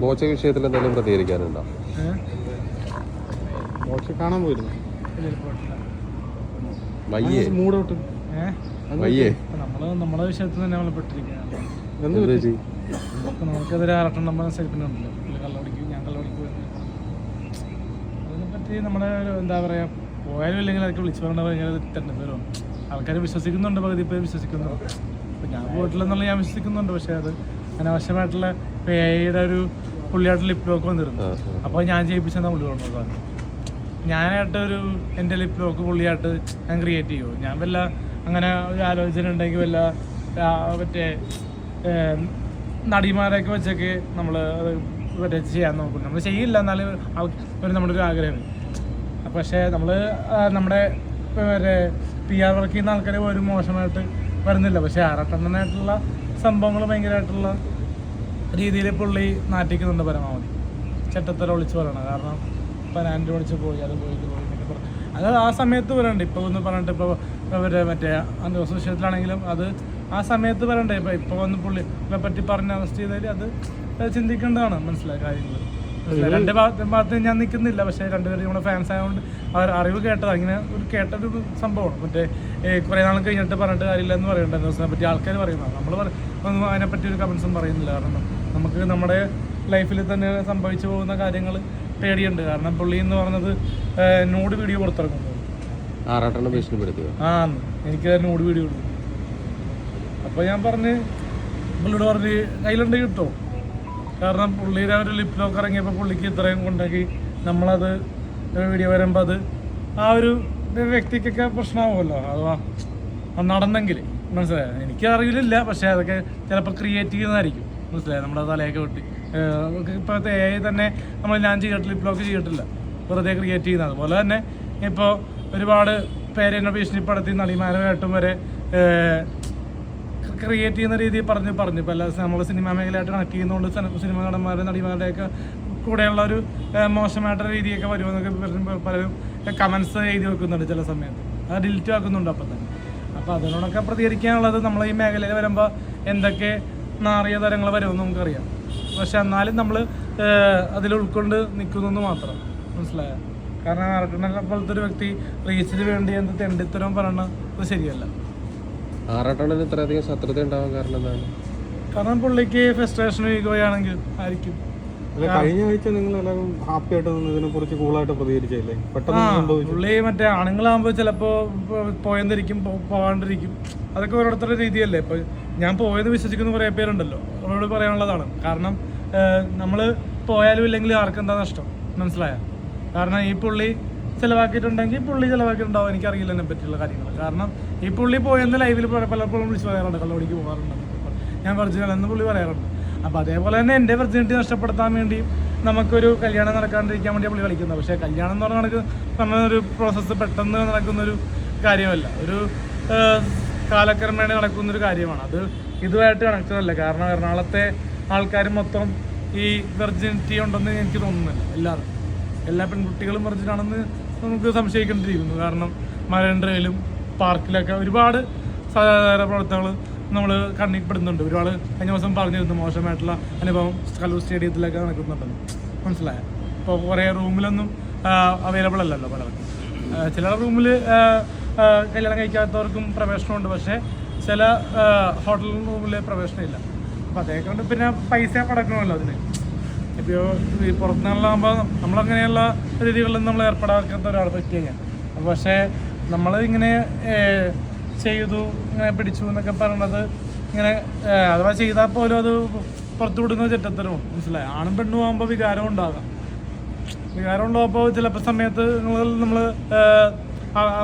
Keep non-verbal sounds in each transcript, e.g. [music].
ബോച്ച വിഷയത്തിൽ എന്തെങ്കിലും പ്രതികരിക്കാനുണ്ടോ? മോശം കാണാൻ പോയിരുന്നു. വയ്യേ. മൂടോട്ട് വയ്യേ. നമ്മൾ നമ്മളെ വിഷയത്തിൽ തന്നെ നമ്മൾ പെട്ടിരിക്കുകയാണ്. നമുക്കെതിരെ സെൽഫിനുണ്ടല്ലോ പുള്ളി കള്ളോടിക്കും ഞാൻ കള്ളോടിക്കും അതിനെപ്പറ്റി നമ്മുടെ എന്താ പറയാ പോയാലും ഇല്ലെങ്കിൽ അതൊക്കെ വിളിച്ചു പറഞ്ഞ ഭയങ്കര തന്നെ വരും ആൾക്കാർ വിശ്വസിക്കുന്നുണ്ട് പകുതി പേര് വിശ്വസിക്കുന്നു അപ്പൊ ഞാൻ പോയിട്ടില്ലെന്നുള്ള ഞാൻ വിശ്വസിക്കുന്നുണ്ട് പക്ഷെ അത് അനാവശ്യമായിട്ടുള്ള ഇപ്പൊ എയുടെ ഒരു പുള്ളിയായിട്ട് ലിപ് ലോക്ക് വന്നിരുന്നു. അപ്പൊ. അപ്പോൾ ഞാൻ ചെയ്യിപ്പിച്ചെന്നാ പുള്ളി പറഞ്ഞത് ഞാനായിട്ട് ഒരു എന്റെ ലിപ് ലോക്ക് പുള്ളിയായിട്ട് ഞാൻ ക്രിയേറ്റ് ചെയ്യുമോ ഞാൻ വല്ല അങ്ങനെ ഒരു ആലോചന ഉണ്ടെങ്കിൽ വല്ല മറ്റേ നടിമാരെയൊക്കെ വെച്ചൊക്കെ നമ്മൾ അത് മറ്റേ ചെയ്യാൻ നോക്കും. നമ്മൾ ചെയ്യില്ല എന്നാലും ഒരു നമ്മുടെ ഒരു ആഗ്രഹം പക്ഷേ നമ്മൾ നമ്മുടെ മറ്റേ പി ആർ വർക്ക് ചെയ്യുന്ന ആൾക്കാരെ ഒരു മോശമായിട്ട് വരുന്നില്ല. പക്ഷേ ആറട്ടെണ്ണനായിട്ടുള്ള സംഭവങ്ങൾ ഭയങ്കരമായിട്ടുള്ള രീതിയിൽ പുള്ളി നാട്ടിക്കുന്നുണ്ട് പരമാവധി. ചട്ടത്തല ഒളിച്ച് പറയണം. കാരണം ഇപ്പം ആൻഡ് ഒളിച്ച് പോയി അത് പോയി പോയി എന്നൊക്കെ പറഞ്ഞു. അത് ആ സമയത്ത് വരണ്ട്. ഇപ്പോൾ ഒന്ന് പറഞ്ഞിട്ട് ഇപ്പോൾ അവരുടെ മറ്റേ ദിവസം വിഷയത്തിലാണെങ്കിലും അത് ആ സമയത്ത് വരണ്ടേ? ഇപ്പോൾ ഇപ്പോൾ ഒന്ന് പുള്ളി പറ്റി പറഞ്ഞ് അറസ്റ്റ് ചെയ്താൽ അത് ചിന്തിക്കേണ്ടതാണ് മനസ്സിലായ കാര്യങ്ങൾ? രണ്ട് ഭാഗത്ത് ഞാൻ നിൽക്കുന്നില്ല പക്ഷേ രണ്ടുപേരും നമ്മുടെ ഫാൻസ് ആയതുകൊണ്ട് അവർ അറിവ് കേട്ടത്. അങ്ങനെ ഒരു കേട്ടൊരു സംഭവമാണ്. മറ്റേ കുറേ നാൾ കഴിഞ്ഞിട്ട് പറഞ്ഞിട്ട് കാര്യമില്ല എന്ന് പറയണ്ട ദിവസത്തെ പറ്റി ആൾക്കാർ പറയുന്നത് നമ്മൾ ഒന്നും അതിനെപ്പറ്റി ഒരു കമൻസും പറയുന്നില്ല. കാരണം നമുക്ക് നമ്മുടെ ലൈഫിൽ തന്നെ സംഭവിച്ചു പോകുന്ന കാര്യങ്ങൾ പേടിയുണ്ട്. കാരണം പുള്ളി എന്ന് പറഞ്ഞത് നോട് വീഡിയോ പുറത്തിറങ്ങുന്നത് ആ എനിക്ക് നോട് വീഡിയോ ഉള്ളൂ അപ്പോൾ ഞാൻ പറഞ്ഞ് പുള്ളിയോട് പറഞ്ഞ് കയ്യിലുണ്ടെങ്കിൽ കിട്ടോ കാരണം പുള്ളിയുടെ ഒരു ലിപ് ലോക്ക് ഇറങ്ങിയപ്പോൾ പുള്ളിക്ക് ഇത്രയും കൊണ്ടാക്കി നമ്മളത് വീഡിയോ വരുമ്പോൾ അത് ആ ഒരു വ്യക്തിക്കൊക്കെ പ്രശ്നമാവുമല്ലോ അഥവാ നടന്നെങ്കിൽ. മനസ്സിലായോ? എനിക്ക് അറിയില്ല. പക്ഷേ അതൊക്കെ ചിലപ്പോൾ ക്രിയേറ്റ് ചെയ്യുന്നതായിരിക്കും. മനസ്സിലായോ? നമ്മുടെ തലയൊക്കെ വെട്ടി. ഇപ്പോഴത്തെ എ തന്നെ നമ്മൾ ഞാൻ ചെയ്തിട്ടില്ല ലോക്ക് ചെയ്തിട്ടില്ല. വെറുതെ ക്രിയേറ്റ് ചെയ്യുന്നത്. അതുപോലെ തന്നെ ഇപ്പോൾ ഒരുപാട് പേരെന്നെ ഭീഷണിപ്പെടുത്തി നടിമാരുമായിട്ടും വരെ ക്രിയേറ്റ് ചെയ്യുന്ന രീതിയിൽ പറഞ്ഞ് പറഞ്ഞു. ഇപ്പോൾ എല്ലാ നമ്മൾ സിനിമാ മേഖലയായിട്ട് കണക്ട് ചെയ്യുന്നതുകൊണ്ട് സിനി- സിനിമ നടന്മാരുടെ നടിമാരുടെയൊക്കെ കൂടെയുള്ള ഒരു മോശമായിട്ടുള്ള രീതിയൊക്കെ വരുമെന്നൊക്കെ പലരും കമൻസ് എഴുതി വെക്കുന്നുണ്ട് ചില സമയത്ത്. അത് ഡിലിറ്റ് ആക്കുന്നുണ്ട് അപ്പം തന്നെ. അപ്പോൾ അതിനോടൊക്കെ പ്രതികരിക്കാനുള്ളത് നമ്മൾ ഈ മേഖലയിൽ വരുമ്പോൾ എന്തൊക്കെ നാറിയ തരങ്ങൾ വരുമെന്ന് നമുക്കറിയാം. പക്ഷെ എന്നാലും നമ്മൾ അതിൽ ഉൾക്കൊണ്ട് നിൽക്കുന്നു മാത്രം. മനസ്സിലായോ? കാരണം അറക്കണ പോലത്തെ ഒരു വ്യക്തി റീച്ചിന് വേണ്ടി എന്ത് തെണ്ടിത്തരം പറയണത് ശരിയല്ല. ആറാട്ടെണ്ണിന് ഇത്രയധികം ശത്രുത ഉണ്ടാവാൻ കാരണം എന്താണ്? കാരണം പുള്ളിക്ക് ഫ്രസ്ട്രേഷൻ വീകുകയാണെങ്കിൽ ആയിരിക്കും. അല്ല കഴിഞ്ഞ ആഴ്ച നിങ്ങൾ എല്ലാവരും ഹാപ്പി ആയിട്ട് നിന്ന് ഇതിനെ കുറിച്ച് കൂളായിട്ട് പ്രതികരിച്ചില്ലേ പെട്ടെന്ന് പുള്ളി മറ്റേ ആണുങ്ങളാകുമ്പോൾ ചിലപ്പോൾ പോയെന്നിരിക്കും പോകാണ്ടിരിക്കും അതൊക്കെ ഓരോരുത്തരുടെ രീതിയല്ലേ. ഇപ്പൊ ഞാൻ പോയെന്ന് വിശ്വസിക്കുന്ന കുറേ പേരുണ്ടല്ലോ. അവരോട് പറയാനുള്ളതാണ്. കാരണം നമ്മൾ പോയാലും ഇല്ലെങ്കിലും ആർക്കെന്താ എന്താ നഷ്ടം? മനസ്സിലായ? കാരണം ഈ പുള്ളി ചിലവാക്കിയിട്ടുണ്ടെങ്കിൽ പുള്ളി ചിലവാക്കിയിട്ടുണ്ടാവും. എനിക്കറിയില്ല എന്നെ പറ്റിയുള്ള കാര്യങ്ങൾ കാരണം ഈ പുള്ളി പോയെന്ന് ലൈവിൽ പലപ്പോഴും വിളിച്ച് പറയാറുണ്ട്. കള്ളോടിക്ക് പോകാറുണ്ട് ഞാൻ വെർജിനൽ പുള്ളി പറയാറുണ്ട്. അപ്പോൾ അതേപോലെ തന്നെ എന്റെ വെർജിനിറ്റി നഷ്ടപ്പെടുത്താൻ വേണ്ടി നമുക്കൊരു കല്യാണം നടക്കാണ്ടിരിക്കാൻ വേണ്ടി പുള്ളി കളിക്കുന്നത് പക്ഷേ കല്യാണം എന്ന് പറഞ്ഞ ഒരു പ്രോസസ്സ് പെട്ടെന്ന് നടക്കുന്നൊരു കാര്യമല്ല. ഒരു കാലക്രമേണ നടക്കുന്നൊരു കാര്യമാണ്. അത് ഇതുമായിട്ട് കണക്റ്റഡ് അല്ല. കാരണം എറണാകുളത്തെ ആൾക്കാർ മൊത്തം ഈ വെർജിനിറ്റി ഉണ്ടെന്ന് എനിക്ക് തോന്നുന്നില്ല. എല്ലാവർക്കും എല്ലാ പെൺകുട്ടികളും വെർജിനാണെന്ന് നമുക്ക് സംശയിക്കേണ്ടിയിരിക്കുന്നു. കാരണം മരണ്ടയിലും പാർക്കിലൊക്കെ ഒരുപാട് സാധാരണ പ്രവർത്തനങ്ങൾ നമ്മൾ കണ്ണിൽ പെടുന്നുണ്ട്. ഒരുപാട് കഴിഞ്ഞ ദിവസം പറഞ്ഞിരുന്നു മോശമായിട്ടുള്ള അനുഭവം കലൂർ സ്റ്റേഡിയത്തിലൊക്കെ നടക്കുന്നുണ്ടെന്ന്. മനസ്സിലായ? ഇപ്പോൾ കുറേ റൂമിലൊന്നും അവൈലബിൾ അല്ലല്ലോ പലർക്കും. ചില റൂമിൽ കല്യാണം കഴിക്കാത്തവർക്കും പ്രവേശനമുണ്ട്. പക്ഷേ ചില ഹോട്ടൽ റൂമിൽ പ്രവേശനമില്ല. അപ്പോൾ അതേ പിന്നെ പൈസ പടക്കണമല്ലോ അതിന്. ഇപ്പോൾ ഈ പുറത്തുനിന്നുള്ളാകുമ്പോൾ നമ്മളങ്ങനെയുള്ള രീതികളിൽ നമ്മൾ ഏർപ്പെടാത്ത ഒരാൾ പറ്റിയ പക്ഷേ നമ്മൾ ഇങ്ങനെ ചെയ്തു ഇങ്ങനെ പിടിച്ചു എന്നൊക്കെ പറയണത് ഇങ്ങനെ അഥവാ ചെയ്താൽ പോലും അത് പുറത്തു വിടുന്ന ചെറ്റത്തരവും മനസ്സിലായി? ആണും പെണ്ണും ആകുമ്പോൾ വികാരം ഉണ്ടാകാം. വികാരം ഉണ്ടാകുമ്പോൾ ചിലപ്പോൾ സമയത്ത് നിങ്ങൾ നമ്മൾ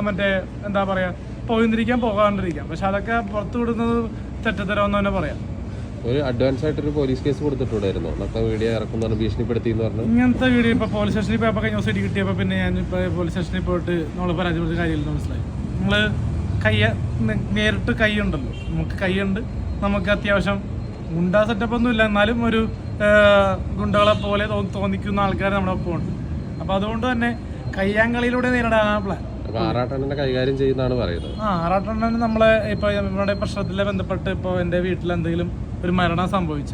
മറ്റേ എന്താ പറയുക പോയിന്നിരിക്കാൻ പോകാണ്ടിരിക്കാം. പക്ഷെ അതൊക്കെ പുറത്തു വിടുന്നത് തെറ്റത്തരം എന്ന് തന്നെ പറയാം. ഒരു അഡ്വാൻസ് ആയിട്ട് ഒരു പോലീസ് കേസ് കൊടുത്തിട്ടുണ്ടായിരുന്നു നമുക്ക് വീഡിയോ ഇറക്കുന്ന ഭീഷണിപ്പെടുത്തി എന്ന് പറഞ്ഞു. ഇങ്ങനത്തെ വീഡിയോ ഇപ്പൊ പോലീസ് സ്റ്റേഷനിൽ പോയപ്പോ കഴിഞ്ഞ ദിവസം കിട്ടിയപ്പോ കിട്ടിയപ്പോൾ പിന്നെ ഞാൻ ഇപ്പൊ പോലീസ് സ്റ്റേഷനിൽ പോയിട്ട് നമ്മൾ പരാജയപ്പെടുത്ത കാര്യമില്ല മനസ്സിലായി. നമ്മൾ കയ്യ നേരിട്ട് കൈയുണ്ടല്ലോ. നമുക്ക് കൈയുണ്ട്. നമുക്ക് അത്യാവശ്യം ഗുണ്ടാ സെറ്റപ്പ് ഒന്നും ഇല്ല. എന്നാലും ഒരു ഗുണ്ടകളെ പോലെ തോന്നിക്കുന്ന ആൾക്കാർ നമ്മുടെ ഒപ്പം ഉണ്ട്. അപ്പൊ അതുകൊണ്ട് തന്നെ കയ്യാങ്കളിയിലൂടെ നേരിടാനാണ് പ്ലാൻ ആറാട്ടെണ്ണിനെ കൈകാര്യം ചെയ്യുന്നതാണ് പറയുന്നത്. ആ നമ്മളെ ഇപ്പൊ നമ്മുടെ പ്രശ്നത്തിലെ ബന്ധപ്പെട്ട് ഇപ്പൊ എന്റെ വീട്ടിൽ എന്തെങ്കിലും ഒരു മരണം സംഭവിച്ച.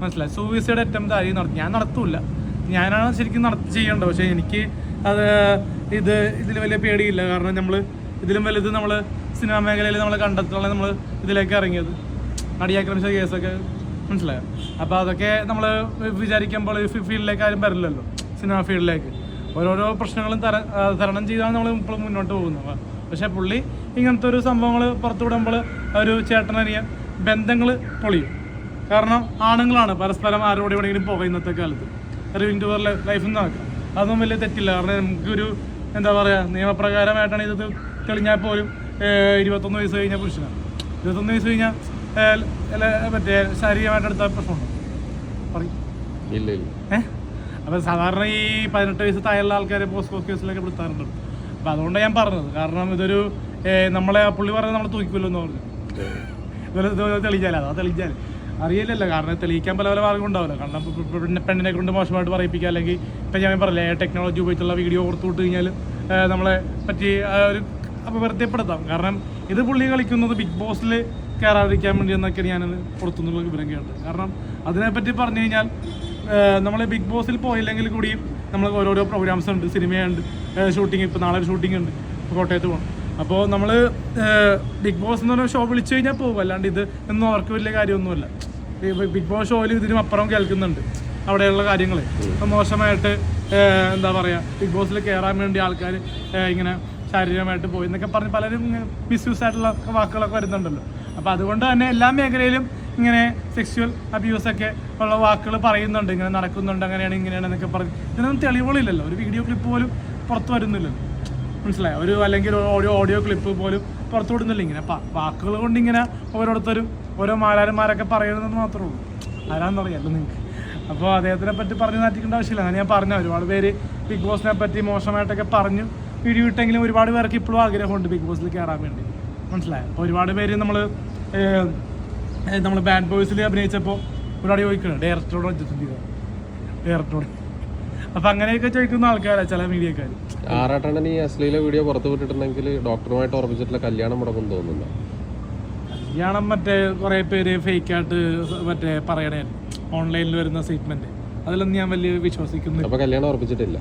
മനസ്സിലായി? സൂയിസൈഡ് അറ്റംപ്റ്റ് ആയി നടത്തി ഞാൻ നടത്തൂല ഞാനാണ് ശരിക്കും നടത്തി ചെയ്യേണ്ടത്. പക്ഷേ എനിക്ക് അത് ഇത് ഇതിൽ വലിയ പേടിയില്ല. കാരണം നമ്മൾ ഇതിലും വലുത് നമ്മൾ സിനിമാ മേഖലയിൽ നമ്മൾ കണ്ടെത്തുള്ള നമ്മൾ ഇതിലേക്ക് ഇറങ്ങിയത്. നടിയാക്രമിച്ച കേസൊക്കെ മനസ്സിലായോ? അപ്പോൾ അതൊക്കെ നമ്മൾ വിചാരിക്കുമ്പോൾ ഫീൽഡിലേക്ക് ആരും വരില്ലല്ലോ. സിനിമ ഫീൽഡിലേക്ക്. ഓരോരോ പ്രശ്നങ്ങളും തര തരണം ചെയ്താണ് നമ്മൾ ഇപ്പോൾ മുന്നോട്ട് പോകുന്നത്. പക്ഷേ പുള്ളി ഇങ്ങനത്തെ ഒരു സംഭവങ്ങൾ പുറത്തു വിടുമ്പോൾ ഒരു ചേട്ടനറിയാൻ ബന്ധങ്ങൾ പൊളിയും. കാരണം ആണുങ്ങളാണ് പരസ്പരം ആരോട് എവിടെയെങ്കിലും പോകുക ഇന്നത്തെ കാലത്ത്. ഒരു ഇൻഡോർ ലൈഫിൽ നിന്ന് നടക്കാം അതൊന്നും വലിയ തെറ്റില്ല. കാരണം നമുക്കൊരു എന്താ പറയുക നിയമപ്രകാരമായിട്ടാണ് ഇത് തെളിഞ്ഞാൽ പോലും ഇരുപത്തൊന്ന് വയസ്സ് കഴിഞ്ഞാൽ പുരുഷനാണ്. ഇരുപത്തൊന്ന് വയസ്സ് കഴിഞ്ഞാൽ മറ്റേ ശാരീരികമായിട്ട് എടുത്ത പ്രശ്നമുണ്ട്? പറയും. ഏഹ് അപ്പോൾ സാധാരണ ഈ പതിനെട്ട് വയസ്സ് താഴെയുള്ള ആൾക്കാരെ പോസ്റ്റ് കേസിലൊക്കെ പെടുത്താറുണ്ട്. അപ്പം അതുകൊണ്ടാണ് ഞാൻ പറഞ്ഞത്. കാരണം ഇതൊരു നമ്മളെ ആ പുള്ളി പറഞ്ഞത് നമ്മൾ തൂക്കിക്കുമല്ലോ എന്ന് പറഞ്ഞു തെളിയിച്ചാലോ? അതാ തെളിയിച്ചാൽ അറിയില്ലല്ലോ. കാരണം തെളിയിക്കാൻ പല പല മാർഗം ഉണ്ടാവില്ല. കാരണം ഇപ്പൊ പെണ്ണിനെ കൊണ്ട് മോശമായിട്ട് പറയിപ്പിക്കുക അല്ലെങ്കിൽ ഇപ്പം ഞാൻ പറഞ്ഞില്ലേ ടെക്നോളജി ഉപയോഗിച്ചുള്ള വീഡിയോ കൊടുത്തു വിട്ട് കഴിഞ്ഞാൽ നമ്മളെ പറ്റി ഒരു വെറുതെപ്പെടുത്താം കാരണം ഇത് പുള്ളി കളിക്കുന്നത് ബിഗ് ബോസിൽ കയറാതിരിക്കാൻ വേണ്ടി എന്നൊക്കെയാണ് ഞാൻ പുറത്തുനിന്നുള്ള വിവരം കേട്ടത്. കാരണം അതിനെപ്പറ്റി പറഞ്ഞു കഴിഞ്ഞാൽ നമ്മൾ ബിഗ് ബോസിൽ പോയില്ലെങ്കിൽ കൂടിയും നമ്മൾ ഓരോരോ പ്രോഗ്രാംസ് ഉണ്ട് സിനിമയുണ്ട് ഷൂട്ടിംഗ് ഇപ്പോൾ നാളെ ഷൂട്ടിംഗ് ഉണ്ട് കോട്ടയത്ത് പോകണം അപ്പോൾ നമ്മൾ ബിഗ് ബോസ് എന്ന് പറഞ്ഞ ഷോ വിളിച്ചു കഴിഞ്ഞാൽ പോകും അല്ലാണ്ട് ഇത് ഒന്നും അവർക്ക് വലിയ കാര്യമൊന്നുമല്ല. ബിഗ് ബോസ് ഷോയിൽ ഇതിനും അപ്പുറം കേൾക്കുന്നുണ്ട് അവിടെയുള്ള കാര്യങ്ങൾ മോശമായിട്ട് എന്താ പറയുക ബിഗ് ബോസിൽ കയറാൻ വേണ്ടി ആൾക്കാർ ഇങ്ങനെ ശാരീരികമായിട്ട് പോയി എന്നൊക്കെ പറഞ്ഞ് പലരും മിസ്യൂസ് ആയിട്ടുള്ള വാക്കുകളൊക്കെ വരുന്നുണ്ടല്ലോ. അപ്പോൾ അതുകൊണ്ട് തന്നെ എല്ലാ മേഖലയിലും ഇങ്ങനെ സെക്സ്വൽ അബ്യൂസ് ഒക്കെ ഉള്ള വാക്കുകൾ പറയുന്നുണ്ട്. ഇങ്ങനെ നടക്കുന്നുണ്ട് അങ്ങനെയാണ് ഇങ്ങനെയാണ് എന്നൊക്കെ പറഞ്ഞ്. ഇതിനൊന്നും തെളിവുകളില്ലല്ലോ. ഒരു വീഡിയോ ക്ലിപ്പ് പോലും പുറത്തു വരുന്നില്ലല്ലോ. മനസ്സിലായോ? ഒരു അല്ലെങ്കിൽ ഓഡിയോ ഓഡിയോ ക്ലിപ്പ് പോലും പുറത്തു വിടുന്നില്ല ഇങ്ങനെ വാക്കുകൾ കൊണ്ട് ഇങ്ങനെ ഓരോരുത്തരും ഓരോ മാലാരന്മാരൊക്കെ പറയുന്നത് മാത്രമേ ഉള്ളൂ. ആരാന്നറിയാലോ നിങ്ങൾക്ക് അപ്പോൾ അദ്ദേഹത്തിനെ പറ്റി പറഞ്ഞു നാട്ടിക്കേണ്ട ആവശ്യമില്ല. അങ്ങനെ ഞാൻ പറഞ്ഞ ഒരുപാട് പേര് ബിഗ് ബോസിനെ പറ്റി മോശമായിട്ടൊക്കെ പറഞ്ഞു വീഡിയോ ഇട്ടെങ്കിലും ഒരുപാട് പേർക്ക് ഇപ്പോഴും ആഗ്രഹമുണ്ട് ബിഗ് ബോസിൽ കയറാൻ വേണ്ടി. മനസ്സിലായോ? അപ്പോൾ ഒരുപാട് പേര് നമ്മൾ നമ്മൾ ബാഡ് ബോയ്സിൽ അഭിനയിച്ചപ്പോൾ ഒരുപാട് ചോദിക്കണം ഡയറക്ടറോട് വെച്ചിട്ടുണ്ട് ഡയറക്ടറോട് അപ്പം അങ്ങനെയൊക്കെ ചോദിക്കുന്ന ആൾക്കാരാ ചില മീഡിയക്കാർ ആറാട്ടണ്ണൻ ഈ അശ്ലീല വീഡിയോ പുറത്തു വിട്ടിട്ടുണ്ടെങ്കിൽ ഡോക്ടറുമായിട്ട് ഉറപ്പിച്ചിട്ടുള്ള കല്യാണം മുടക്കം തോന്നുന്നുണ്ടോ കല്യാണം മറ്റേ കുറേ പേര് ഫേക്ക് ഫേക്കായിട്ട് മറ്റേ പറയണേ. ഓൺലൈനിൽ വരുന്ന സ്റ്റേറ്റ്മെന്റ് അതിലൊന്നും ഞാൻ വലിയ വിശ്വസിക്കുന്നു അപ്പൊ കല്യാണം ഉറപ്പിച്ചിട്ടില്ല.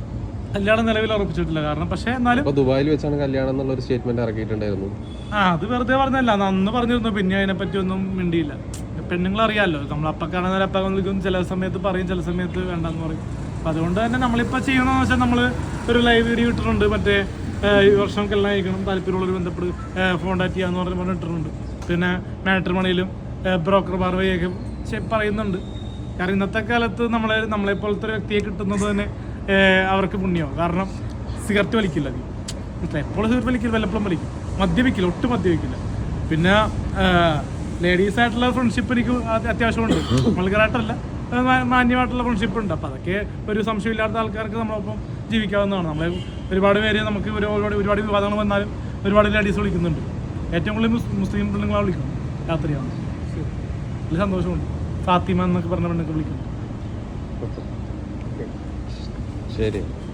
കല്യാണം നിലവിൽ ഉറപ്പിച്ചിട്ടില്ല. കാരണം പക്ഷേ എന്നാലും ദുബായിൽ വെച്ചാണ് കല്യാണം എന്നുള്ള ഒരു സ്റ്റേറ്റ്മെന്റ് ഇറക്കിയിട്ടുണ്ടായിരുന്നു. ആ അത് വെറുതെ പറഞ്ഞല്ല. അന്ന് പറഞ്ഞിരുന്നു. പിന്നെ അതിനെപ്പറ്റി ഒന്നും മിണ്ടിയില്ല. പെണ്ണുങ്ങൾ അറിയാമല്ലോ നമ്മൾ അപ്പ കാണുന്ന അപ്പ ചില സമയത്ത് പറയും ചില സമയത്ത് വേണ്ടെന്ന് പറയും. അപ്പം അതുകൊണ്ട് തന്നെ നമ്മളിപ്പോൾ ചെയ്യുന്നതെന്ന് വെച്ചാൽ നമ്മൾ ഒരു ലൈവ് വീഡിയോ ഇട്ടിട്ടുണ്ട്. മറ്റേ ഈ വർഷം കല്യാണം കഴിക്കണം താല്പര്യമുള്ളവർ ബന്ധപ്പെട്ട് കോൺടാക്ട് ചെയ്യാന്ന് പറഞ്ഞ് പറഞ്ഞിട്ടുണ്ട് ഇട്ടിട്ടുണ്ട്. പിന്നെ മാട്രിമണിയിലും ബ്രോക്കർ ബാർ വഴിയൊക്കെ ചെ- പറയുന്നുണ്ട്. കാരണം ഇന്നത്തെ കാലത്ത് നമ്മളെ നമ്മളെ പോലത്തെ ഒരു വ്യക്തിയെ കിട്ടുന്നത് തന്നെ അവർക്ക് പുണ്യമാവും. കാരണം സിഗരറ്റ് വലിക്കില്ല മനസ്സിലായി എപ്പോഴും സിഗരറ്റ് വലിക്കില്ല വല്ലപ്പോഴും വലിക്കും. മദ്യപിക്കില്ല ഒട്ടും മദ്യപിക്കില്ല. പിന്നെ ലേഡീസ് ആയിട്ടുള്ള ഫ്രണ്ട്ഷിപ്പ് എനിക്ക് അത്യാവശ്യമുണ്ട്. [coughs] മൾഗറായിട്ടല്ല അത് മാ- മാന്യമായിട്ടുള്ള ഫ്രണ്ട്ഷിപ്പ് ഉണ്ട്. അപ്പോൾ അതൊക്കെ ഒരു സംശയമില്ലാത്ത ആൾക്കാർക്ക് നമ്മളൊപ്പം ജീവിക്കാവുന്നതാണ്. നമ്മളെ ഒരുപാട് പേര് നമുക്ക് ഒരു- ഒരുപാട് ഒരുപാട് വിവാദങ്ങൾ വന്നാലും ഒരുപാട് ലേഡീസ് വിളിക്കുന്നുണ്ട്. ഏറ്റവും കൂടുതൽ മുസ്ലിം പെണ്ണുങ്ങളെ വിളിക്കും രാത്രിയാണ്. വലിയ സന്തോഷമുണ്ട്. ഫാത്തിമ എന്നൊക്കെ പറഞ്ഞ പെണ്ണൊക്കെ വിളിക്കുന്നു ശരി.